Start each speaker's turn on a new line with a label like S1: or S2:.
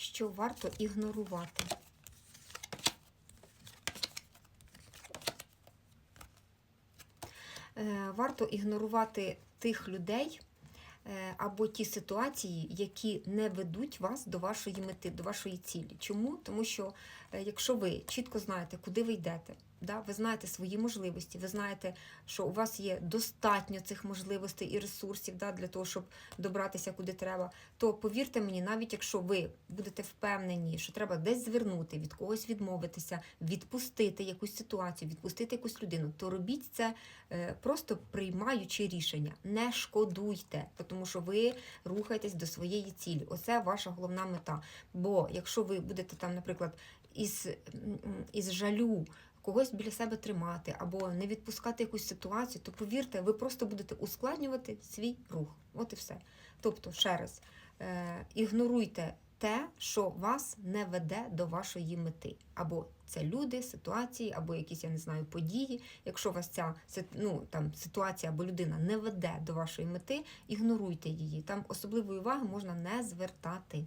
S1: що варто ігнорувати. Е, Варто ігнорувати тих людей е, або ті ситуації, які не ведуть вас до вашої мети, до вашої цілі. Чому? Тому що е, якщо ви чітко знаєте, куди ви йдете, да, ви знаєте свої можливості, ви знаєте, що у вас є достатньо цих можливостей і ресурсів да, для того, щоб добратися куди треба, то повірте мені, навіть якщо ви будете впевнені, що треба десь звернути, від когось відмовитися, відпустити якусь ситуацію, відпустити якусь людину, то робіть це е, просто приймаючи рішення. Не шкодуйте, тому що ви рухаєтесь до своєї цілі. Оце ваша головна мета. Бо якщо ви будете там, наприклад, із, із жалю. Когось біля себе тримати або не відпускати якусь ситуацію, то повірте, ви просто будете ускладнювати свій рух. От і все. Тобто, ще раз, е, ігноруйте те, що вас не веде до вашої мети. Або це люди, ситуації, або якісь, я не знаю, події. Якщо вас ця ну, там, ситуація або людина не веде до вашої мети, ігноруйте її. Там особливої уваги можна не звертати.